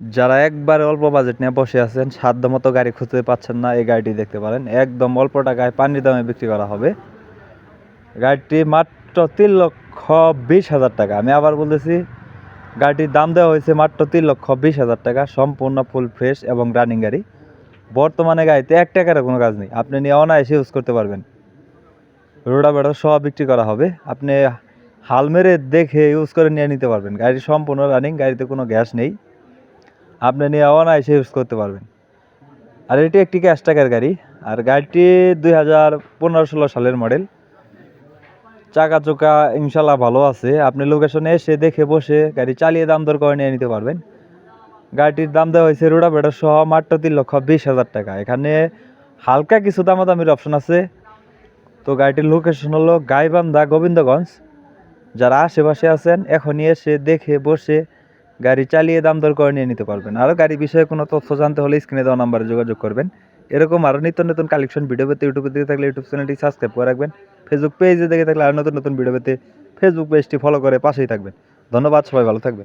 যারা একবারে অল্প বাজেট নিয়ে বসে আছেন সাধ্য মতো গাড়ি খুঁজতে পাচ্ছেন না, এই গাড়িটি দেখতে পারেন। একদম অল্প টাকায় পানির দামে বিক্রি করা হবে। গাড়িটি মাত্র তিন লক্ষ বিশ হাজার টাকা। আমি আবার বলতেছি, গাড়িটির দাম দেওয়া হয়েছে মাত্র তিন লক্ষ বিশ হাজার টাকা। সম্পূর্ণ ফুল ফ্রেশ এবং রানিং গাড়ি। বর্তমানে গাড়িতে এক টাকার কোনো কাজ নেই। আপনি নিয়ে অনায়াসে ইউজ করতে পারবেন। রোডা বেড়া সব বিক্রি করা হবে। আপনি হাল মেরে দেখে ইউজ করে নিয়ে নিতে পারবেন। গাড়ি সম্পূর্ণ রানিং গাড়িতে কোনো গ্যাস নেই। আপনি নিয়ে অনায়াসে ইউজ করতে পারবেন। আর এটি একটি ক্যাশ টাকার গাড়ি। আর গাড়িটি দুই হাজার পনেরো ষোলো সালের মডেল চাকা চোকা ইনশাল্লাহ ভালো আছে। আপনি লোকেশনে এসে দেখে বসে গাড়ি চালিয়ে দাম দর করে নিয়ে নিতে পারবেন। গাড়িটির দাম দেওয়া হয়েছে রোডা বেটা সহ মাত্র তিন লক্ষ বিশ হাজার টাকা। এখানে হালকা কিছু দামাদামির অপশন আছে। তো গাড়িটির লোকেশন হলো গাইবান্ধা গোবিন্দগঞ্জ। যারা আশেপাশে আছেন, এখনই এসে দেখে বসে গাড়ি চালিয়ে দাম দর করে নিয়ে নিতে পারবেন। আরও গাড়ি বিষয়ে কোনো তথ্য জানতে হলে স্ক্রিনে দেওয়া নাম্বারে যোগাযোগ করবেন। এরকম আরও নিত্য নতুন কালেকশন ভিডিও পেতে ইউটিউবে দেখে থাকলে ইউটিউব চ্যানেলটি সাবস্ক্রাইব করে রাখবেন। ফেসবুক পেজে দেখে থাকলে আরও নতুন নতুন ভিডিও পেতে ফেসবুক পেজটি ফলো করে পাশেই থাকবেন। ধন্যবাদ, সবাই ভালো থাকবেন।